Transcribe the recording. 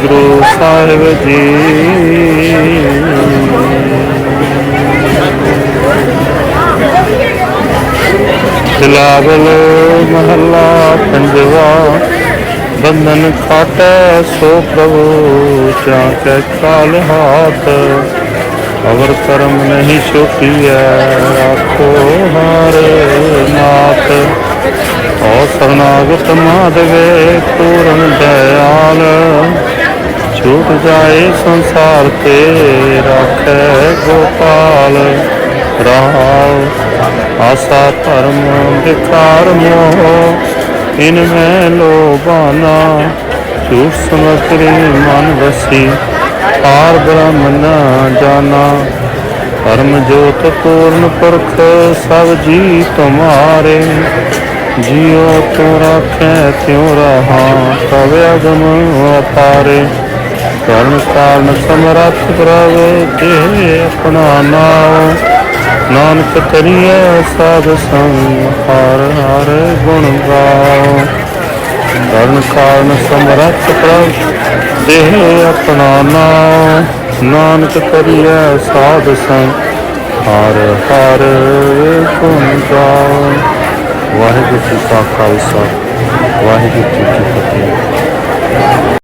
ਵਾਹਿਗੁਰੂ ਸਾਹਿਬ ਜੀ। ਬਿਲਾਵਲ ਮਹੱਲਾ ਪੰਜਵਾ, ਬੰਧਨ ਖਾਟੈ ਸੋ ਪ੍ਰਭੂ ਚਾਕੈ ਕਾਲ ਹਾਥ, ਅਵਰ ਕਰਮ ਨਹੀਂ ਛੁਪੀਐ ਰਾਖੋ ਹਰ ਨਾਥ। ਓ ਸਰਨਾਗਤ ਮਾਧਵੇ, ਪੂਰਨ ਦਇਆਲ। ਛੂਟ ਜਾਏ ਸੰਸਾਰ ਤੇ ਰਾਖੈ ਗੋਪਾਲ। ਰਹਾਉ ਆਸਾ ਧਰਮ ਵਿਕਾਰ ਮੋਹ, ਇਨ ਮੈਂ ਲੋਭਾਨਾ। ਝੂਠ ਸਮਗਰੀ ਮਨ ਵਸੀ ਪਾਰ ਬ੍ਰਹਮ ਨਾ ਜਾਣਾ ਪਰਮ ਜੋਤ ਪੂਰਨ ਪੁਰਖ ਸਭ ਜੀ ਤੁਮਾਰੇ ਜਿਉ ਤੋ ਰਾਖੈ ਤਿਉ ਰਹਾ, ਤਵ ਅਗਮ ਅਪਾਰੇ। ਕਰਨ ਕਾਰਨ ਸਮਰੱਥ ਪ੍ਰਭ ਤੇ ਆਪਣਾ ਨਾਮ। ਨਾਨਕ ਕਰੀਏ ਸਾਧ ਸੰਗ, ਹਰ ਹਰ ਗੁਣ ਗਾਓ। ਕਰਨ ਕਾਰਨ ਸਮਰੱਥ ਪ੍ਰਭ ਦੇਹ ਆਪਣਾ ਨਾਮ। ਨਾਨਕ ਕਰੀਏ ਸਾਧ ਸੰਗ, ਹਰ ਹਰ ਗੁਣ ਗਾਓ। ਵਾਹਿਗੁਰੂ ਜੀ ਕਾ ਖਾਲਸਾ, ਵਾਹਿਗੁਰੂ ਜੀ ਕੀ ਫਤਿਹ।